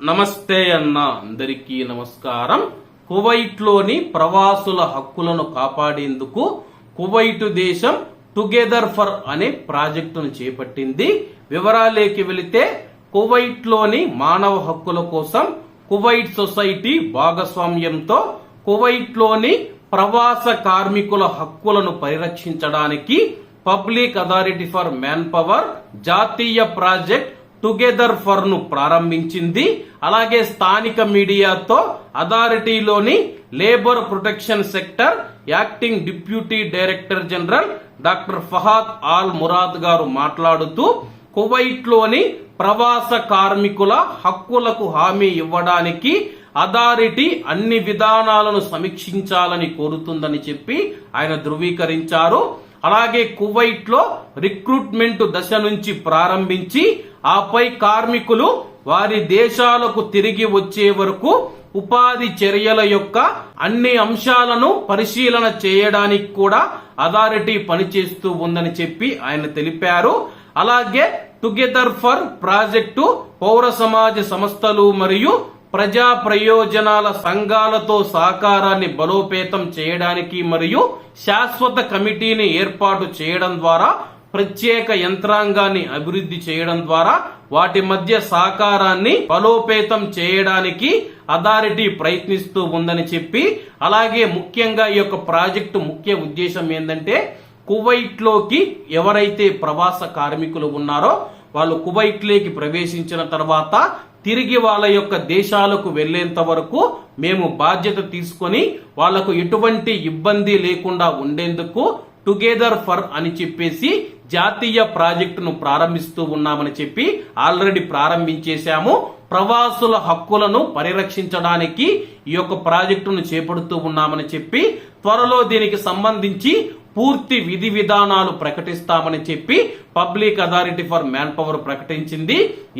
నమస్తే అన్న అందరికీ నమస్కారం. కువైట్లోని ప్రవాసుల హక్కులను కాపాడేందుకు కువైట్ దేశం టుగెదర్ ఫర్ అనే ప్రాజెక్టును చేపట్టింది. వివరాలేకి వెళితే కువైట్లోని మానవ హక్కుల కోసం కువైట్ సొసైటీ భాగస్వామ్యంతో కువైట్లోని ప్రవాస కార్మికుల హక్కులను పరిరక్షించడానికి public authority for manpower జాతీయ ప్రాజెక్ట్ టుగెదర్ ఫర్ను ప్రారంభించింది. అలాగే స్థానిక మీడియాతో అథారిటీలోని labour protection sector acting deputy director general doctor Fahad Al Murad గారు మాట్లాడుతూ కువైట్లోని ప్రవాస కార్మికుల హక్కులకు హామీ ఇవ్వడానికి అథారిటీ అన్ని విధానాలను సమీక్షించాలని కోరుతుందని చెప్పి ఆయన ధృవీకరించారు. అలాగే కువైట్లో రిక్రూట్మెంట్ దశ నుంచి ప్రారంభించి ఆపై కార్మికులు వారి దేశాలకు తిరిగి వచ్చే వరకు ఉపాధి చర్యల యొక్క అన్ని అంశాలను పరిశీలన చేయడానికి కూడా అథారిటీ పనిచేస్తూ ఉందని చెప్పి ఆయన తెలిపారు. అలాగే టుగెదర్ ఫర్ ప్రాజెక్టు పౌర సమాజ సంస్థలు మరియు ప్రజా ప్రయోజనాల సంఘాలతో సహకారాన్ని బలోపేతం చేయడానికి మరియు శాశ్వత కమిటీని ఏర్పాటు చేయడం ద్వారా ప్రత్యేక యంత్రాంగాన్ని అభివృద్ధి చేయడం ద్వారా వాటి మధ్య సహకారాన్ని బలోపేతం చేయడానికి అథారిటీ ప్రయత్నిస్తూ ఉందని చెప్పి అలాగే ముఖ్యంగా ఈ యొక్క ప్రాజెక్టు ముఖ్య ఉద్దేశం ఏంటంటే కువైట్లోకి ఎవరైతే ప్రవాస కార్మికులు ఉన్నారో వాళ్ళు కువైట్లోకి ప్రవేశించిన తర్వాత తిరిగి వాళ్ళ యొక్క దేశాలకు వెళ్ళేంత వరకు మేము బాధ్యత తీసుకొని వాళ్ళకు ఎటువంటి ఇబ్బంది లేకుండా ఉండేందుకు టుగెదర్ ఫర్ అని చెప్పేసి జాతీయ ప్రాజెక్టును ప్రారంభిస్తూ ఉన్నామని చెప్పి ఆల్రెడీ ప్రారంభించేశాము. ప్రవాసుల హక్కులను పరిరక్షించడానికి ఈ యొక్క ప్రాజెక్టును చేపడుతూ ఉన్నామని చెప్పి త్వరలో దీనికి సంబంధించి పూర్తి విధి విధానాలు ప్రకటిస్తామని చెప్పి public authority for manpower ప్రకటించింది.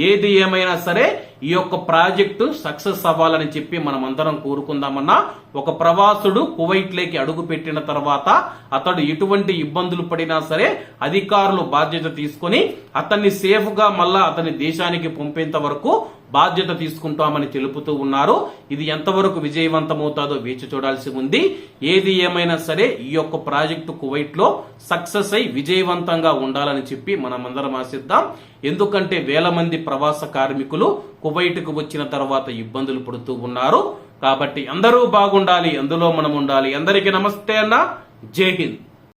ఏది ఏమైనా సరే ఈ యొక్క ప్రాజెక్టు సక్సెస్ అవ్వాలని చెప్పి మనం అందరం కోరుకుందామన్నా ఒక ప్రవాసుడు కువైట్ లేకి అడుగు పెట్టిన తర్వాత అతడు ఎటువంటి ఇబ్బందులు పడినా సరే అధికారులు బాధ్యత తీసుకొని అతన్ని సేఫ్గా మళ్ళా అతని దేశానికి పంపేంత వరకు బాధ్యత తీసుకుంటామని తెలుపుతూ ఉన్నారు. ఇది ఎంతవరకు విజయవంతమవుతాదో వేచి చూడాల్సి ఉంది. ఏది ఏమైనా సరే ఈ యొక్క ప్రాజెక్టు కువైట్లో సక్సెస్ అయి విజయవంతంగా ఉండాలని చెప్పి మనమందరం ఆశిద్దాం. ఎందుకంటే వేల మంది ప్రవాస కార్మికులు కువైట్కు వచ్చిన తర్వాత ఇబ్బందులు పడుతూ ఉన్నారు. కాబట్టి అందరూ బాగుండాలి అందులో మనం ఉండాలి. అందరికీ నమస్తే అన్న. జై హింద్.